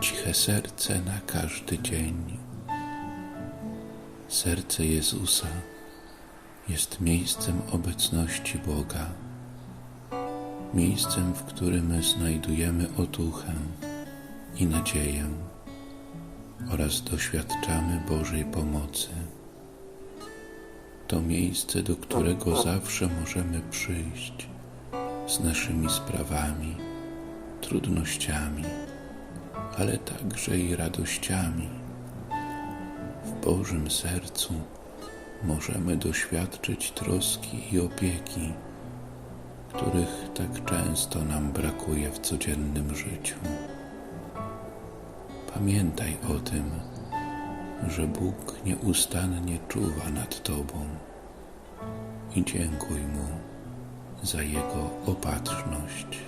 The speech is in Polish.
Ciche serce na każdy dzień. Serce Jezusa jest miejscem obecności Boga, miejscem, w którym znajdujemy otuchę i nadzieję oraz doświadczamy Bożej pomocy. To miejsce, do którego zawsze możemy przyjść z naszymi sprawami, trudnościami, ale także i radościami. W Bożym sercu możemy doświadczyć troski i opieki, których tak często nam brakuje w codziennym życiu. Pamiętaj o tym, że Bóg nieustannie czuwa nad Tobą i dziękuj Mu za Jego opatrzność.